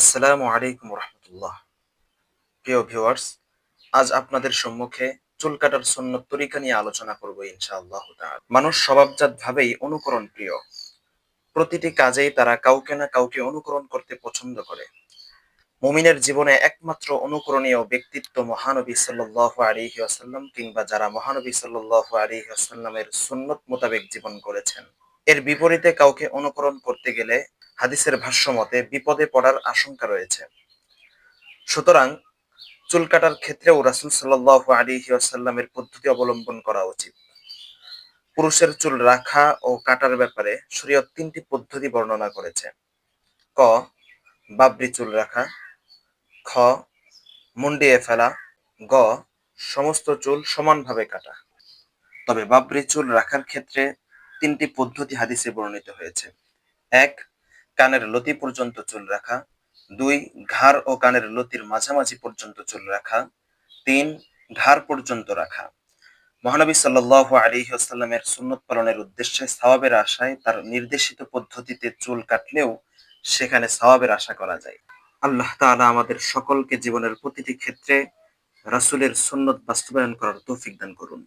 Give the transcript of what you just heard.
আসসালামু আলাইকুম রহমতুল্লাহ প্রিয় ভিউয়ার্স, আজ আপনাদের সম্মুখে চুল কাটার সুন্নত তরিকা নিয়ে আলোচনা করব ইনশাআল্লাহ মানুষ স্বভাবজাত ভাবেই অনুকরণ প্রিয়। প্রতিটি কাজেই তারা কাউকে না কাউকে অনুকরণ করতে পছন্দ করে। মুমিনের জীবনে একমাত্র অনুকরণীয় ব্যক্তিত্ব মহানবী সাল্লাল্লাহু আলাইহি ওয়াসাল্লাম কিংবা যারা মহানবী সাল্লাল্লাহু আলাইহি ওয়াসাল্লামের সুন্নত মোতাবেক জীবন করেছেন। এর বিপরীতে কাউকে অনুকরণ করতে গেলে হাদিসের ভাষ্য মতে বিপদে পড়ার আশঙ্কা রয়েছে। সুতরাং চুল কাটার ক্ষেত্রেও রাসুল সাল্লাহ আলিহি আসাল্লামের পদ্ধতি অবলম্বন করা উচিত। পুরুষের চুল রাখা ও কাটার ব্যাপারে শরীয়ত তিনটি পদ্ধতি বর্ণনা করেছে। ক, বাবরি চুল রাখা। খ, মুন্ডিয়ে ফেলা। গ, সমস্ত চুল সমানভাবে কাটা। তবে বাবরি চুল রাখার ক্ষেত্রে তিনটি পদ্ধতি হাদিসে বর্ণিত হয়েছে। এক কানের লতি পর্যন্ত চুল রাখা। দুই, ঘাড় ও কানের লতির মাঝামাঝি পর্যন্ত চুল রাখা। তিন, ঘাড় পর্যন্ত রাখা। মহানবী সাল্লাহ আলী আসাল্লামের সুন্নত পালনের উদ্দেশ্যে সওয়াবের আশায় তার নির্দেশিত পদ্ধতিতে চুল কাটলেও সেখানে সওয়াবের আশা করা যায়। আল্লাহ তাআলা আমাদের সকলকে জীবনের প্রতিটি ক্ষেত্রে রাসুলের সুন্নত বাস্তবায়ন করার তৌফিক দান করুন।